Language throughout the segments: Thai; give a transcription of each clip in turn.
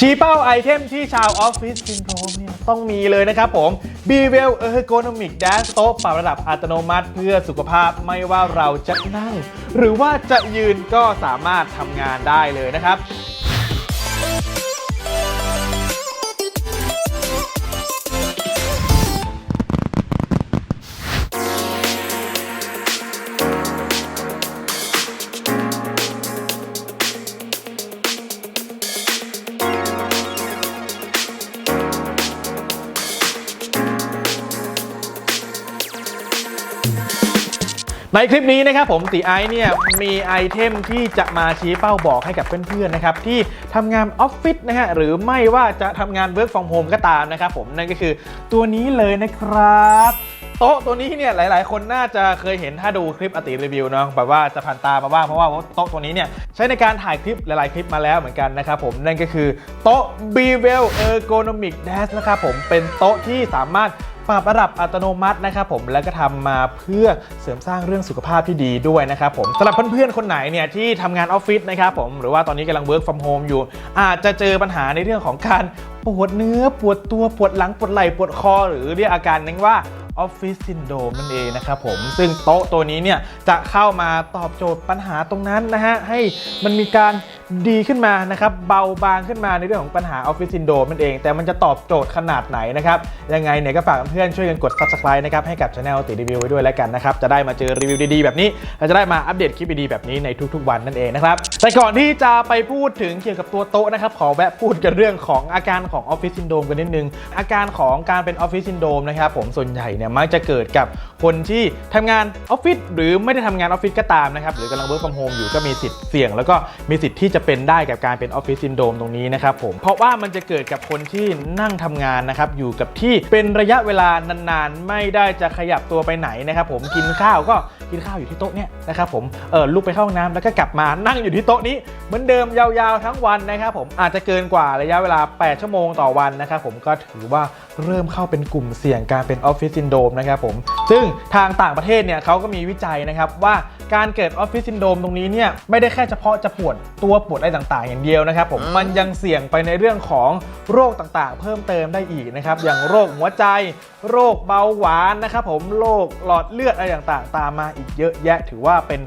ชี้เป้าไอเทมที่ชาวออฟฟิศซินโดรมเนี่ยต้องมีเลยนะครับผม b w e l Ergonomic Dash โต๊ะปรับระดับอัตโนมัติเพื่อสุขภาพไม่ว่าเราจะนั่ง หรือว่าจะยืนก็สามารถทำงานได้เลยนะครับ ในคลิปนี้นะครับผมตีไอซ์เนี่ยมีไอเทมที่จะมาชี้เป้าบอกให้กับเพื่อนๆนะครับที่ทำงานออฟฟิศนะฮะหรือไม่ว่าจะทำงาน Work from Home ก็ตามนะครับผมนั่นก็คือตัวนี้เลยนะครับโต๊ะตัวนี้เนี่ยหลาย ๆ คนน่าจะเคยเห็นถ้าดูคลิปอติรีวิวเนาะแบบว่าจะผ่านตามาบ้างเพราะว่าโต๊ะตัวนี้เนี่ยใช้ในการถ่ายคลิปหลาย ๆ คลิปมาแล้วเหมือนกันนะครับผมนั่นก็คือโต๊ะ b w e l Ergonomic Dash นะครับผมเป็นโต๊ะที่สามารถ ปรับระดับอัตโนมัตินะครับผมแล้วก็ทำมาเพื่อเสริมสร้างเรื่องสุขภาพที่ดีด้วยนะครับผมสำหรับเพื่อนๆคนไหนเนี่ยที่ทำงานออฟฟิศนะครับผมหรือว่าตอนนี้กำลัง work from home อยู่ อาจจะเจอปัญหาในเรื่องของการปวดเนื้อปวดตัวปวดหลังปวดไหล่ปวดคอ หรือเรียกอาการนั้นว่าออฟฟิศซินโดมนั่นเองนะครับผมซึ่งโต๊ะตัวนี้เนี่ยจะเข้ามาตอบโจทย์ปัญหาตรงนั้นนะฮะให้มันมีการ ดีขึ้นมานะครับเบาบางขึ้นมาในเรื่องของปัญหาออฟฟิศซินโดมนั่นเอง แต่มันจะตอบโจทย์ขนาดไหนนะครับยังไงเนี่ยก็ฝากเพื่อนช่วยกันกด subscribe นะครับให้กับช anel ติรีวิวไว้ด้วยแล้วกันนะครับจะได้มาเจอรีวิวดีๆแบบนี้และจะได้มาอัปเดตคลิปดีๆแบบนี้ในทุกๆ วันนั่นเองนะครับแต่ก่อนที่จะไปพูดถึงเกี่ยวกับตัวโต๊ะนะครับขอแวะพูดกันเรื่องของอาการของออฟฟิศซินโดมกันนิดนึงอาการของการเป็นออฟฟิศซินโดมนะครับผมส่วนใหญ่เนี่ยมักจะเกิดกับคนที่ทำงานออฟฟิศหรือไม่ได้ทำงานออฟฟิศก็ตามนะครับหรือกำลัง work from home อยู่ก็มีสิทธิ์เสี่ยง แล้วก็มีสิทธิ์ที่จะเป็นได้กับการเป็นออฟฟิศซินโดมตรงนี้นะครับผมเพราะว่ามันจะเกิดกับคนที่นั่งทำงานนะครับอยู่กับที่เป็นระยะเวลานานๆ ไม่ได้จะขยับตัวไปไหนนะครับผมกินข้าวก็กินข้าวอยู่ที่โต๊ะเนี่ยนะครับผมเออลุกไปเข้าห้องน้ำแล้วก็กลับมานั่งอยู่ที่โต๊ะนี้เหมือนเดิมยาวๆทั้งวันนะครับผมอาจจะเกินกว่าระยะเวลา 8 ชั่วโมงต่อวันนะครับผมก็ถือว่า เริ่มเข้าเป็นกลุ่มเสี่ยงการเป็นออฟฟิศซินโดมนะครับผม ซึ่งทางต่างประเทศเนี่ยเขาก็มีวิจัยนะครับว่าการเกิดออฟฟิศซินโดมตรงนี้เนี่ยไม่ได้แค่เฉพาะจะปวดตัวปวดอะไรต่างๆ อย่างเดียวนะครับผมมันยังเสี่ยงไปในเรื่องของโรคต่างๆ เพิ่มเติมได้อีกนะครับอย่างโรคหัวใจ โรคเบาหวานนะครับผมโรคหลอดเลือดอะไรต่างๆ ตามมาอีกเยอะแยะถือว่าเป็น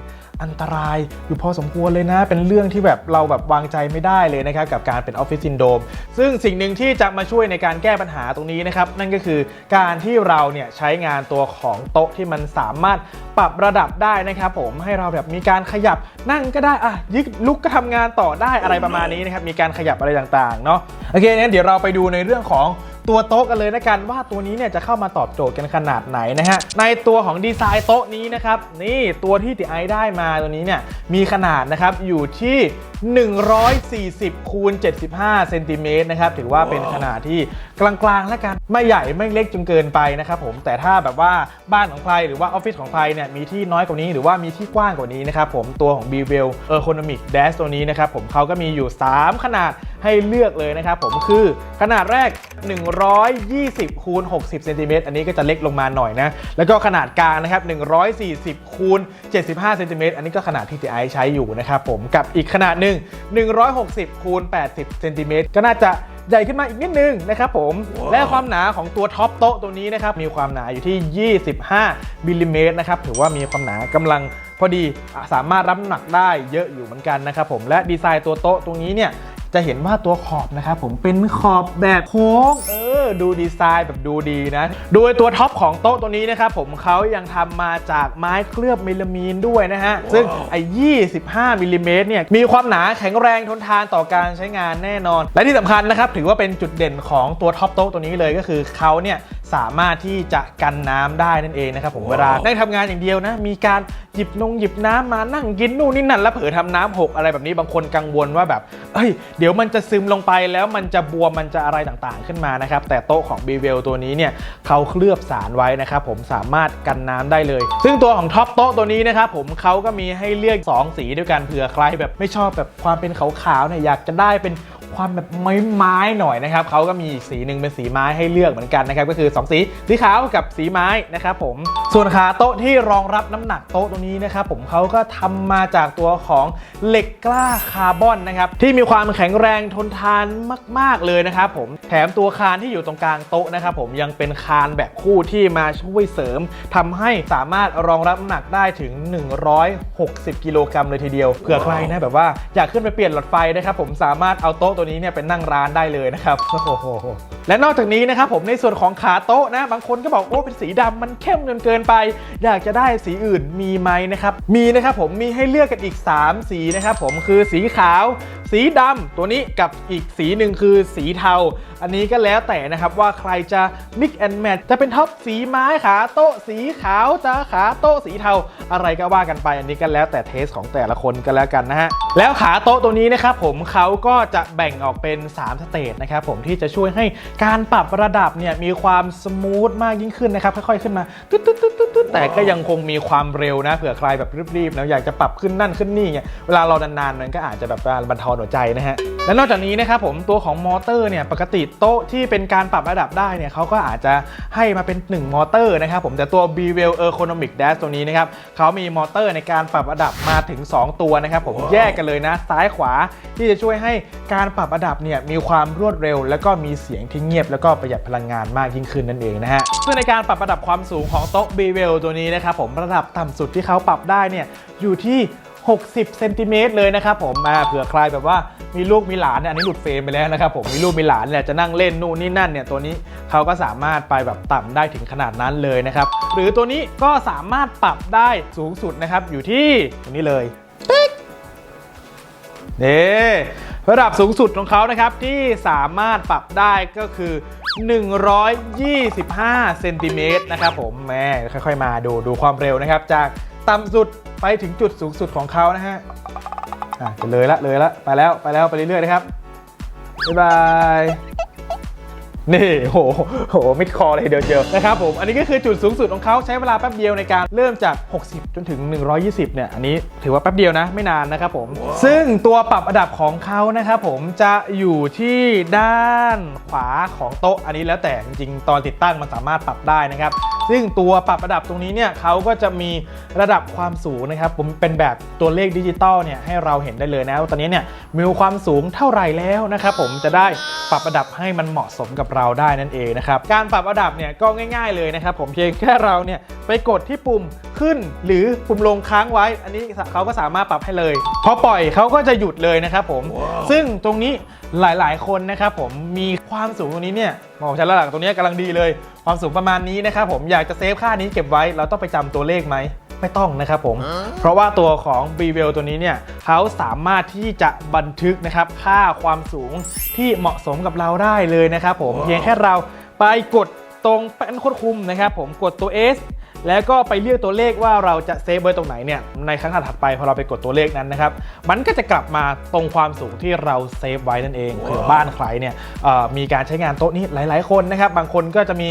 อันตรายอยู่พอสมควรเลยนะ เป็นเรื่องที่แบบเราแบบวางใจไม่ได้เลยนะครับกับการเป็นออฟฟิศซินโดมซึ่งสิ่งหนึ่งที่จะมาช่วยในการแก้ปัญหาตรงนี้นะครับ นั่นก็คือการที่เราเนี่ยใช้งานตัวของโต๊ะที่มันสามารถปรับระดับได้นะครับผมให้เราแบบมีการขยับนั่งก็ได้อะยึกลุกก็ทำงานต่อได้อะไรประมาณนี้นะครับมีการขยับอะไรต่างๆเนาะโอเคงั้นเดี๋ยวเราไปดูในเรื่องของ ตัวโต๊ะกันเลยนะกันว่าตัวนี้เนี่ยจะเข้ามาตอบโจทย์กันขนาดไหนนะฮะในตัวของดีไซน์โต๊ะนี้นะครับนี่ตัวที่ติไอได้มาตัวนี้เนี่ยมีขนาดนะครับอยู่ที่ 140คูณ75เซนติเมตรนะครับถือว่าเป็นขนาดที่กลางๆแล้วกันไม่ใหญ่ไม่เล็กจนเกินไปนะครับผมแต่ถ้าแบบว่าบ้านของใครหรือว่าออฟฟิศของใครเนี่ยมีที่น้อยกว่านี้หรือว่ามีที่กว้างกว่านี้นะครับผมตัวของ b w e l Ergonomic Dash ตัวนี้นะครับผมเขาก็มีอยู่ 3 ขนาดให้เลือกเลยนะครับผมคือขนาดแรก 120คูณ60เซนติเมตรอันนี้ก็จะเล็กลงมาหน่อยนะแล้วก็ขนาดกลางนะครับ140คูณ75เซนติเมตรอันนี้ก็ขนาดที่ทีไอใช้อยู่นะครับผมกับอีกขนาดหนึ่ง160คูณ80เซนติเมตรก็น่าจะใหญ่ขึ้นมาอีกนิดนึงนะครับผม และความหนาของตัวท็อปโต๊ะตัวนี้นะครับ มีความหนาอยู่ที่ 25มิลลิเมตรนะครับ ถือว่ามีความหนากำลังพอดีอะสามารถรับน้ำหนักได้เยอะอยู่เหมือนกันนะครับผม และดีไซน์ตัวโต๊ะตรงนี้เนี่ย จะเห็นว่าตัวขอบนะครับผมเป็นขอบแบบโค้งเออดูดีไซน์แบบดูดีนะ โดยตัวท็อปของโต๊ะตัวนี้นะครับผมเขายังทำมาจากไม้เคลือบเมลามีนด้วยนะฮะ ซึ่งไอ้25มิลลิเมตรเนี่ยมีความหนาแข็งแรงทนทานต่อการใช้งานแน่นอน และที่สำคัญนะครับถือว่าเป็นจุดเด่นของตัวท็อปโต๊ะตัวนี้เลยก็คือเขาเนี่ย สามารถที่จะกันน้ำได้นั่นเองนะครับผมเวลานั่งทำงานอย่างเดียวนะ มีการหยิบนงหยิบน้ำมานั่งกินนู่นนี่นั่นแล้วเผลอทำน้ำหกอะไรแบบนี้บางคนกังวลว่าแบบเอ้ยเดี๋ยวมันจะซึมลงไปแล้วมันจะบวมมันจะอะไรต่างๆขึ้นมานะครับแต่โต๊ะของ b ีเวลตัวนี้เนี่ยเขาเคลือบสารไว้นะครับผมสามารถกันน้ำได้เลย ซึ่งตัวของท็อปโต๊ะตัวนี้นะครับผมเขาก็มีให้เลือก 2 สีด้วยกันเผื่อใครแบบไม่ชอบแบบความเป็นขาวๆเนี่ยอยากจะได้เป็น ความแบบไม้ไม้ๆหน่อยนะครับเขาก็มีอีกสีหนึ่งเป็นสีไม้ให้เลือกเหมือนกันนะครับก็คือสองสีสีขาวกับสีไม้นะครับผมส่วนขาโต๊ะที่รองรับน้ำหนักโต๊ะตรงนี้นะครับผมเขาก็ทำมาจากตัวของเหล็กกล้าคาร์บอนนะครับที่มีความแข็งแรงทนทานมาก ๆเลยนะครับผมแถมตัวคานที่อยู่ตรงกลางโต๊ะนะครับผมยังเป็นคานแบบคู่ที่มาช่วยเสริมทำให้สามารถรองรับน้ำหนักได้ถึง 160 กิโลกรัมเลยทีเดียวเผื่อใครนะแบบว่าอยากขึ้นไปเปลี่ยนหลอดไฟนะครับผมสามารถเอาโต๊ะตัวนี้เนี่ยเป็นนั่งร้านได้เลยนะครับโอ้โหและนอกจากนี้นะครับผมในส่วนของขาโต๊ะนะบางคนก็บอกโอ้เป็นสีดำมันเข้มจนเกินไป อยากจะได้สีอื่นมีไหมนะครับมีนะครับผมมีให้เลือกกันอีก 3 สีนะครับผมคือสีขาว สีดำตัวนี้กับอีกสีหนึ่งคือสีเทา อันนี้ก็แล้วแต่นะครับว่าใครจะ mix and match จะเป็นท็อปสีไม้ขาโต๊ะสีขาวจะขาโต๊ะสีเทา อะไรก็ว่ากันไป อันนี้ก็แล้วแต่เทสของแต่ละคนก็แล้วกันนะฮะแล้วขาโต๊ะตัวนี้นะครับผมเขาก็จะแบ่งออกเป็น 3 สเตจนะครับผมที่จะช่วยให้การปรับระดับเนี่ยมีความสมูทมากยิ่งขึ้นนะครับค่อยๆขึ้นมาตุ๊ดตุ๊ดตุ๊ดตุ๊ด แต่ก็ยังคงมีความเร็วนะเผื่อใครแบบรีบๆแล้วอยากจะปรับขึ้นนั่นขึ้นนี่เนี่ยเวลารอนานๆมันก็อาจจะแบบว่าบรรเทาหัวใจนะฮะและนอกจากนี้นะครับผมตัวของมอเตอร์เนี่ยปกติโต๊ะที่เป็นการปรับระดับได้เนี่ยเขาก็อาจจะให้มาเป็น 1 มอเตอร์นะครับผมแต่ตัว b w e l Ergonomic Dash ตัวนี้นะครับเขามีมอเตอร์ในการปรับระดับมาถึง 2 ตัวนะครับผมแยกกันเลยนะซ้ายขวาที่จะช่วยให้การปรับระดับเนี่ยมีความรวดเร็ว แล้วก็มีเสียงที่เงียบ แล้วก็ประหยัดพลังงานมากยิ่งขึ้นนั่นเองนะฮะซึ่งในการปรับระดับความสูงของโต๊ะ b w e l ตัวนี้นะครับผมระดับต่ำสุดที่เขาปรับได้เนี่ยอยู่ที่ 60เซนติเมตรเลยนะครับผมมาเผื่อใครแบบว่ามีลูกมีหลานเนี่ยอันนี้หลุดเฟรมไปแล้วนะครับผมมีลูกมีหลานเนี่ยจะนั่งเล่นนู่นนี่นั่นเนี่ยตัวนี้เขาก็สามารถไปแบบต่ำได้ถึงขนาดนั้นเลยนะครับหรือตัวนี้ก็สามารถปรับได้สูงสุดนะครับอยู่ที่ตรงนี้เลยติ๊กนี่ระดับสูงสุดของเขานะครับที่สามารถปรับได้ก็คือ 125 เซนติเมตรนะครับผมแม่ค่อยๆ มาดูดูความเร็วนะครับ จากต่ำสุดไปถึงจุดสูงสุดของเขานะฮะอะจะเลยละเลยละไปแล้วไปแล้วไปเรื่อยๆนะครับบ๊ายบาย นี่โหโหมิดคอเลยเดียวเจียวนะครับผมอันนี้ก็คือจุดสูงสุดของเขาใช้เวลาแป๊บเดียวในการเริ่มจาก 60 จนถึง 120 เนี่ย อันนี้ถือว่าแป๊บเดียวนะ ไม่นานนะครับผม ซึ่งตัวปรับระดับของเขานะครับผมจะอยู่ที่ด้านขวาของโต๊ะอันนี้แล้วแต่จริงๆ ตอนติดตั้งมันสามารถปรับได้นะครับ ซึ่งตัวปรับระดับตรงนี้เนี่ยเขาก็จะมีระดับความสูงนะครับ ผมเป็นแบบตัวเลขดิจิตอลเนี่ยให้เราเห็นได้เลยนะว่าตอนนี้เนี่ยมีความสูงเท่าไหร่แล้วนะครับผมจะได้ปรับระดับให้มันเหมาะสมกับเราได้นั่นเองนะครับการปรับระดับเนี่ยก็ง่าย ๆเลยนะครับผมเพียงแค่เราเนี่ย ไปกดที่ปุ่มขึ้นหรือปุ่มลงค้างไว้ อันนี้เขาก็สามารถปรับให้เลยพอปล่อยเขาก็จะหยุดเลยนะครับผม ซึ่งตรงนี้หลายๆ คนนะครับผมมีความสูงตรงนี้เนี่ยบอกฉันแล้วหลังตรงนี้กำลังดีเลย ความสูงประมาณนี้นะครับผมอยากจะเซฟค่านี้เก็บไว้ เราต้องไปจำตัวเลขไหมไม่ต้องนะครับผม เพราะว่าตัวของ b ีเวลตัวนี้เนี่ยเขาสามารถที่จะบันทึกนะครับค่าความสูงที่เหมาะสมกับเราได้เลยนะครับผม เพียงแค่เราไปกดตรงแป้นควบคุมนะครับผมกดตัว S แล้วก็ไปเลือกตัวเลขว่าเราจะเซฟไว้ตรงไหนเนี่ยในครั้งถัดไปพอเราไปกดตัวเลขนั้นนะครับมันก็จะกลับมาตรงความสูงที่เราเซฟไว้นั่นเองเผื่อบ้านใครเนี่ยมีการใช้งานโต๊ะนี้หลาย ๆ คนนะครับบางคนก็จะมี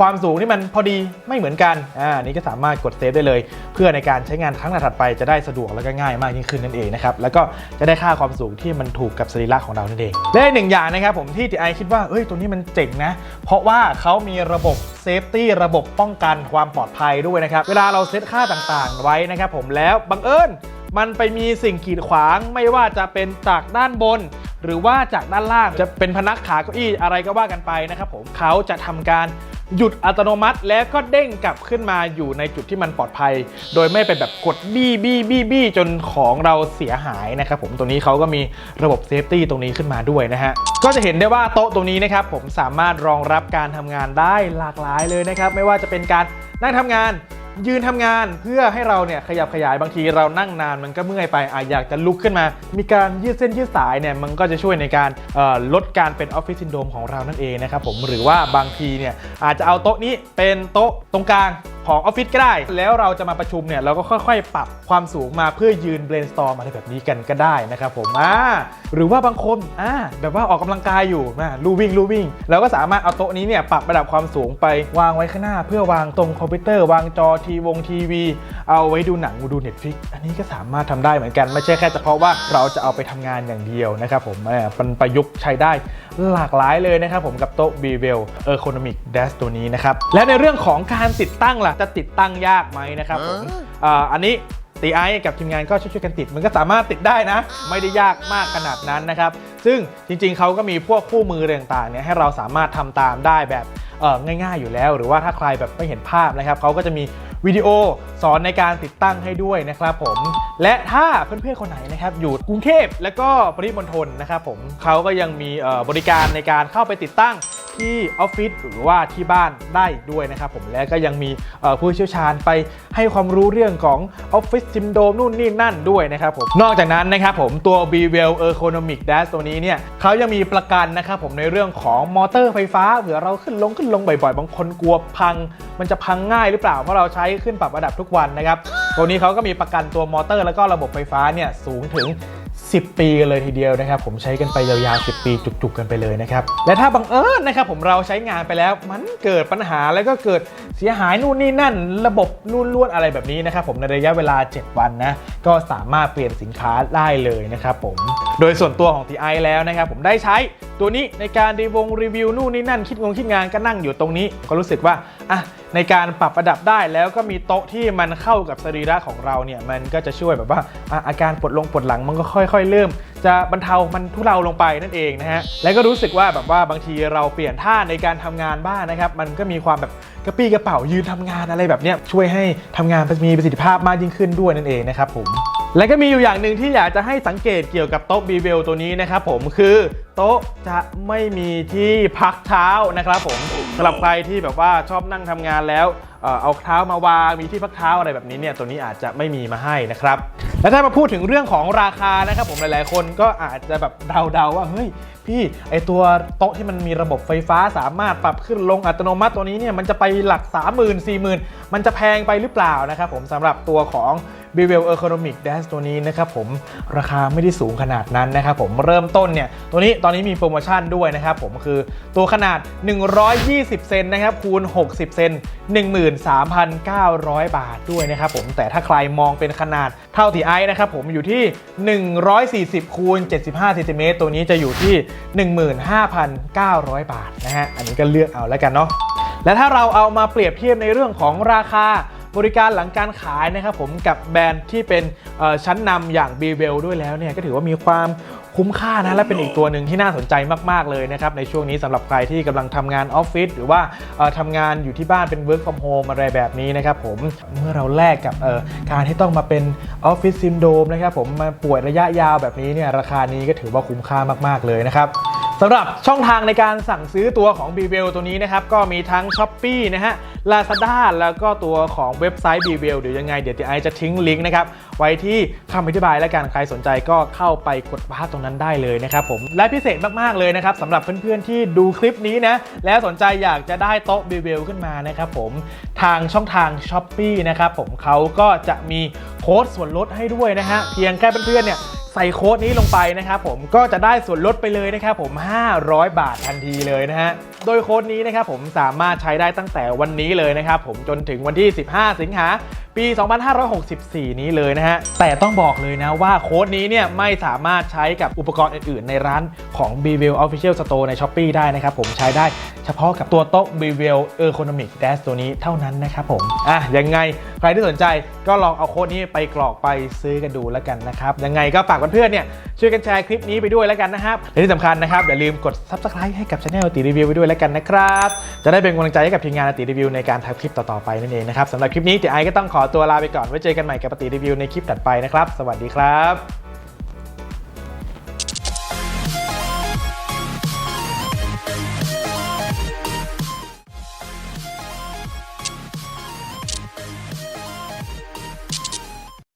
ความสูงที่มันพอดีไม่เหมือนกันอ่านี้ก็สามารถกดเซฟได้เลย เพื่อในการใช้งานครั้งถัดไปจะได้สะดวกแล้วก็ง่ายมากยิ่งขึ้นนั่นเองนะครับแล้วก็จะได้ค่าความสูงที่มันถูกกับสรีระของเรานั่นเองและหนึ่งอย่างนะครับผมที่ทีไอคิดว่าเอ้ยตัวนี้มันเจ๋งนะ เพราะว่าเขามีระบบเซฟตี้ระบบป้องกันความปลอดภัยด้วยนะครับเวลาเราเซตค่าต่างๆ ไว้นะครับผมแล้วบังเอิญ มันไปมีสิ่งกีดขวางไม่ว่าจะเป็นจากด้านบน หรือว่าจากด้านล่างจะเป็นพนักขาเก้าอี้อะไรก็ว่ากันไปนะครับผมเขาจะทำการหยุดอัตโนมัติแล้วก็เด้งกลับขึ้นมาอยู่ในจุดที่มันปลอดภัย โดยไม่เป็นแบบกดบี้บี้บี้บี้จนของเราเสียหายนะครับผมตัวนี้เขาก็มีระบบเซฟตี้ตรงนี้ขึ้นมาด้วยนะฮะ ก็จะเห็นได้ว่าโต๊ะตรงนี้นะครับผมสามารถรองรับการทำงานได้หลากหลายเลยนะครับ ไม่ว่าจะเป็นการนั่งทำงาน ยืนทำงานเพื่อให้เราเนี่ยขยับขยายบางทีเรานั่งนานมันก็เมื่อยไปอะอยากจะลุกขึ้นมา มีการยืดเส้นยืดสายเนี่ยมันก็จะช่วยในการลดการเป็นออฟฟิศซินโดรมของเรานั่นเองนะครับผมหรือว่าบางทีเนี่ยอาจจะเอาโต๊ะนี้เป็นโต๊ะตรงกลาง ของออฟฟิศก็ได้ แล้วเราจะมาประชุมเนี่ยเราก็ค่อยๆ ปรับความสูงมาเพื่อยืน brainstorm อะไรแบบนี้กันก็ได้นะครับผมอ่าหรือว่าบางคนอ่าแบบว่าออกกำลังกายอยู่นะลู่วิ่งลู่วิ่งเราก็สามารถเอาโต๊ะนี้เนี่ยปรับระดับความสูงไปวางไว้ข้างหน้า เพื่อวางตรงคอมพิวเตอร์วางจอทีวงทีวี เอาไว้ดูหนังดู Netflix อันนี้ก็สามารถทำได้เหมือนกัน ไม่ใช่แค่เฉพาะว่าเราจะเอาไปทำงานอย่างเดียวนะครับผมเออมันประยุกต์ใช้ได้หลากหลายเลยนะครับผมกับโต๊ะ b w e l Ergonomic Dash ตัวนี้นะครับและในเรื่องของการติดตั้งล่ะจะติดตั้งยากไหมนะครับผมอ่าอันนี้ตีไอกับทีมงานก็ช่วยๆกันติด มันก็สามารถติดได้นะ ไม่ได้ยากมากขนาดนั้นนะครับ ซึ่งจริงๆเขาก็มีพวกคู่มือต่างๆเนี่ยให้เราสามารถทำตามได้แบบเอ่อง่ายๆอยู่แล้ว หรือว่าถ้าใครแบบไม่เห็นภาพนะครับเขาก็จะมีวิดีโอสอนในการติดตั้งให้ด้วยนะครับผม และถ้าเพื่อนๆคนไหนนะครับอยู่กรุงเทพและก็ปริมณฑลนะครับผมเขาก็ยังมีเอ่อบริการในการเข้าไปติดตั้ง ที่ออฟฟิศหรือว่าที่บ้านได้อีกด้วยนะครับผมและก็ยังมีผู้เชี่ยวชาญไปให้ความรู้เรื่องของออฟฟิศซิมโดมนู่นนี่นั่นด้วยนะครับผมนอกจากนั้นนะครับผมตัว b w e l Ergonomic Dash ตัวนี้เนี่ยเขายังมีประกันนะครับผมในเรื่องของมอเตอร์ไฟฟ้าเผื่อเราขึ้นลงขึ้นลงบ่อยๆ บางคนกลัวพัง มันจะพังง่ายหรือเปล่า เพราะเราใช้ขึ้นปรับระดับทุกวันนะครับตัวนี้เขาก็มีประกันตัวมอเตอร์แล้วก็ระบบไฟฟ้าเนี่ยสูงถึง 10 ปีกันเลยทีเดียวนะครับ ผมใช้กันไปยาวๆ 10 ปีจุกๆกันไปเลยนะครับ และถ้าบังเอิญนะครับผมเราใช้งานไปแล้วมันเกิดปัญหาแล้วก็เกิดเสียหายนู่นนี่นั่น ระบบรุ่นล้วนอะไรแบบนี้นะครับผมในระยะเวลา 7 วันนะก็สามารถเปลี่ยนสินค้าได้เลยนะครับผม โดยส่วนตัวของ TI แล้วนะครับผมได้ใช้ตัวนี้ในการรีวงรีวิวนู่นนี่นั่นคิดงงคิดงานก็นั่งอยู่ตรงนี้ ก็รู้สึกว่าอะในการปรับระดับได้แล้วก็มีโต๊ะที่มันเข้ากับสรีระของเราเนี่ยมันก็จะช่วยแบบว่าออาการปวดลงปวดหลังมันก็ค่อย ๆ เริ่ม จะบรรเทามันทุเลาลงไปนั่นเองนะฮะและก็รู้สึกว่าแบบว่าบางทีเราเปลี่ยนท่าในการทำงานบ้างนะครับมันก็มีความแบบกระปี้กระเป๋ายืนทำงานอะไรแบบเนี้ยช่วยให้ทำงานมีประสิทธิภาพมากยิ่งขึ้นด้วยนั่นเองนะครับผม และก็มีอยู่อย่างหนึ่งที่อยากจะให้สังเกตเกี่ยวกับโต๊ะบีเวลตัวนี้นะครับผมคือ โต๊ะจะไม่มีที่พักเท้านะครับผมสำหรับใครที่แบบว่าชอบนั่งทำงานแล้วเอ่อเอาเท้ามาวางมีที่พักเท้าอะไรแบบนี้เนี่ยตัวนี้อาจจะไม่มีมาให้นะครับและถ้ามาพูดถึงเรื่องของราคานะครับผมหลายๆ คนก็อาจจะแบบเดาๆว่าเฮ้ยพี่ไอตัวโต๊ะที่มันมีระบบไฟฟ้าสามารถปรับขึ้นลงอัตโนมัติตัวนี้เนี่ยมันจะไปหลัก 3 0 0 0 0 4 0 0 0 0มันจะแพงไปหรือเปล่านะครับผมสำหรับตัวของ b w e l Ergonomic Dash ตัวนี้นะครับผมราคาไม่ได้สูงขนาดนั้นนะครับผมเริ่มต้นเนี่ยตัวนี้ตอนนี้มีโปรโมชั่นด้วยนะครับผมคือตัวขนาด 120 เซนนะครับคูณ 60 เซน13,900 บาทด้วยนะครับผมแต่ถ้าใครมองเป็นขนาดเท่าที่ไอนะครับผมอยู่ที่ 140คูณ75เซนติเมตรตัวนี้จะอยู่ที่ 15,900 บาทนะฮะอันนี้ก็เลือกเอาแล้วกันเนาะและถ้าเราเอามาเปรียบเทียบในเรื่องของราคา บริการหลังการขายนะครับผมกับแบรนด์ที่เป็นชั้นนำอย่าง b w e l ด้วยแล้วเนี่ยก็ถือว่ามีความคุ้มค่านะและเป็นอีกตัวหนึ่งที่น่าสนใจมาก ๆ เลยนะครับ ในช่วงนี้สำหรับใครที่กำลังทำงานออฟฟิศหรือว่าเอ่อทำงานอยู่ที่บ้านเป็น work from home อะไรแบบนี้นะครับผมเมื่อเราแลกกับการที่ต้องมาเป็นออฟฟิศซินโดมนะครับผมมาป่วยระยะยาวแบบนี้เนี่ยราคานี้ก็ถือว่าคุ้มค่ามาก ๆ เลยนะครับ สำหรับช่องทางในการสั่งซื้อตัวของ b w e l ตัวนี้นะครับ ก็มีทั้ง s h อ p e e นะฮะ Lazada แล้วก็ตัวของเว็บไซต์ b w e l เดี๋ยวยังไง เดี๋ยวไอจะทิ้งลิงก์นะครับ ไว้ที่คำอธิบายและกันใครสนใจก็เข้าไปกดวาตรงนั้นได้เลยนะครับผมและพิเศษมาก ๆ เลยนะครับสำหรับเพื่อน ๆ ที่ดูคลิปนี้นะ แล้วสนใจอยากจะได้โต๊ะ b w e l ขึ้นมานะครับผมทางช่องทาง s h อ p e e นะครับผมเขาก็จะมีโค้ดส่วนลดให้ด้วยนะฮะเพียงแค่เพื่อนๆเนี่ย ใส่โค้ดนี้ลงไปนะครับผมก็จะได้ส่วนลดไปเลยนะครับผม 500 บาททันทีเลยนะฮะ โดยโค้ดนี้นะครับผมสามารถใช้ได้ตั้งแต่วันนี้เลยนะครับผมจนถึงวันที่ 15 สิงหาปี 2564 นี้เลยนะฮะ แต่ต้องบอกเลยนะว่าโค้ดนี้เนี่ยไม่สามารถใช้กับอุปกรณ์อื่นๆ ในร้านของ b w e l Official Store ใน s h อ p e e ได้นะครับผมใช้ได้เฉพาะกับตัวโต๊ะ b w e l Ergonomic Dash ตัวนี้เท่านั้นนะครับผม อะยังไงใครที่สนใจก็ลองเอาโค้ดนี้ไปกรอกไปซื้อกันดูแล้วกันนะครับ ยังไงก็ฝากากเพื่อนๆเนี่ยช่วยกันแชร์คลิปนี้ไปด้วยแล้วกันนะครับและที่สำคัญนะครับอย่าลืมกด Subscribe ให้กับช anel ตีรีวิวไปด้วยแล้วกันนะครับจะได้เป็นกำลังใจให้กับทีมงานตีรีวิวในการทำคลิปต่อๆไปนั่นเองนะครับสำหรับคลิปนี้เดี๋ยวไอก็ต้องขอตัวลาไปก่อนไว้เจอกันใหม่กับตีรีวิวในคลิปถัดไปนะครับ สวัสดีครับ